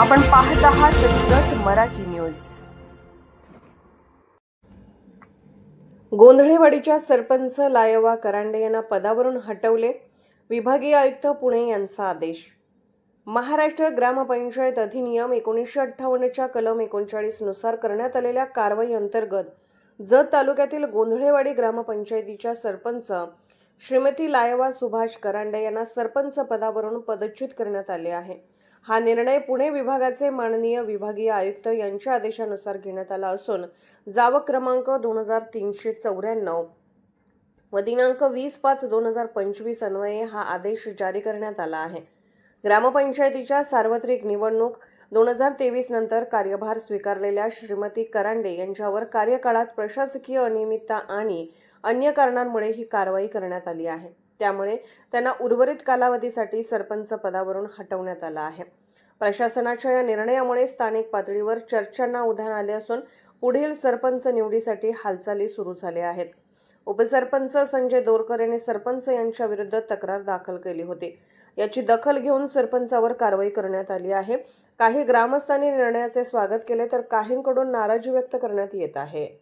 आपण पाहत आहात जत मराठी न्यूज. गोंधळेवाडीच्या सरपंच लायवा करांडे यांना पदावरून हटवले विभागीय आयुक्त पुणे यांचा आदेश. महाराष्ट्र ग्रामपंचायत अधिनियम एकोणीसशे अठ्ठावन्नच्या कलम एकोणचाळीसनुसार करण्यात आलेल्या कारवाई अंतर्गत जत तालुक्यातील गोंधळेवाडी ग्रामपंचायतीच्या सरपंच श्रीमती लायवा सुभाष करांडे यांना सरपंच पदावरून पदच्युत करण्यात आले आहे. हा निर्णय पुणे विभागाचे माननीय विभागीय आयुक्त यांच्या आदेशानुसार घेण्यात आला असून जावक क्रमांक दोन हजार तीनशे चौऱ्याण्णव व दिनांक वीस पाच दोन हजार पंचवीस अन्वये हा आदेश जारी करण्यात आला आहे. ग्रामपंचायतीच्या सार्वत्रिक निवडणूक दोन हजार तेवीस नंतर कार्यभार स्वीकारलेल्या श्रीमती करांडे यांच्यावर कार्यकाळात प्रशासकीय अनियमितता आणि अन्य कारणांमुळे ही कारवाई करण्यात आली आहे. त्यामुळे त्यांना उर्वरित कालावधीसाठी सरपंच पदावरून हटवण्यात आलं आहे. प्रशासनाच्या या निर्णयामुळे स्थानिक पातळीवर चर्चांना उधाण आले असून पुढील सरपंच निवडीसाठी हालचाली सुरू झाल्या आहेत. उपसरपंच संजय दोरकर यांनी सरपंच यांच्या विरुद्ध तक्रार दाखल केली होती. याची दखल घेऊन सरपंचावर कारवाई करण्यात आली आहे. काही ग्रामस्थांनी निर्णयाचे स्वागत केले तर काहींकडून नाराजी व्यक्त करण्यात येत आहे.